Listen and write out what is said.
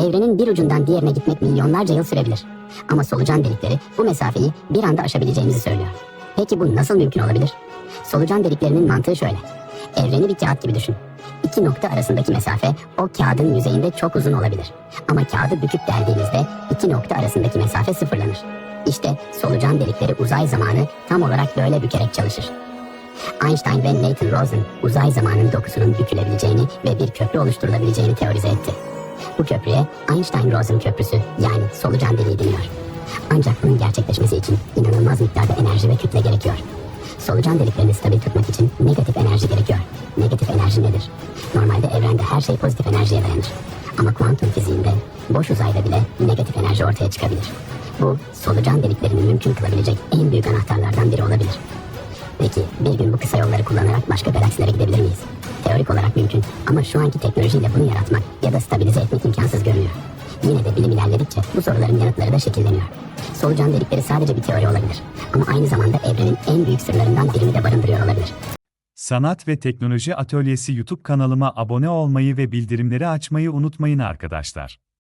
Evrenin bir ucundan diğerine gitmek milyonlarca yıl sürebilir. Ama solucan delikleri bu mesafeyi bir anda aşabileceğimizi söylüyor. Peki bu nasıl mümkün olabilir? Solucan deliklerinin mantığı şöyle. Evreni bir kağıt gibi düşün. İki nokta arasındaki mesafe o kağıdın yüzeyinde çok uzun olabilir. Ama kağıdı büküp deldiğimizde iki nokta arasındaki mesafe sıfırlanır. İşte solucan delikleri uzay zamanı tam olarak böyle bükerek çalışır. Einstein ve Nathan Rosen uzay zamanın dokusunun bükülebileceğini ve bir köprü oluşturulabileceğini teorize etti. Bu köprüye Einstein-Rosen köprüsü yani solucan deliği deniyor. Ancak bunun gerçekleşmesi için inanılmaz miktarda enerji ve kütle gerekiyor. Solucan deliklerini stabil tutmak için negatif enerji gerekiyor. Negatif enerji nedir? Normalde evrende her şey pozitif enerjiye dayanır. Ama kuantum fiziğinde boş uzayda bile negatif enerji ortaya çıkabilir. Bu solucan deliklerini mümkün kılabilecek en büyük anahtarlardan biri olabilir. Peki bir gün bu kısa yolları kullanarak başka galaksilere gidebilir miyiz? Teorik olarak mümkün ama şu anki teknolojiyle bunu yaratmak ya da stabilize etmek imkansız görünüyor. Yine de bilim ilerledikçe bu soruların yanıtları da şekilleniyor. Solucan delikleri sadece bir teori olabilir ama aynı zamanda evrenin en büyük sırlarından birini de barındırıyor olabilir. Sanat ve Teknoloji Atölyesi YouTube kanalıma abone olmayı ve bildirimleri açmayı unutmayın arkadaşlar.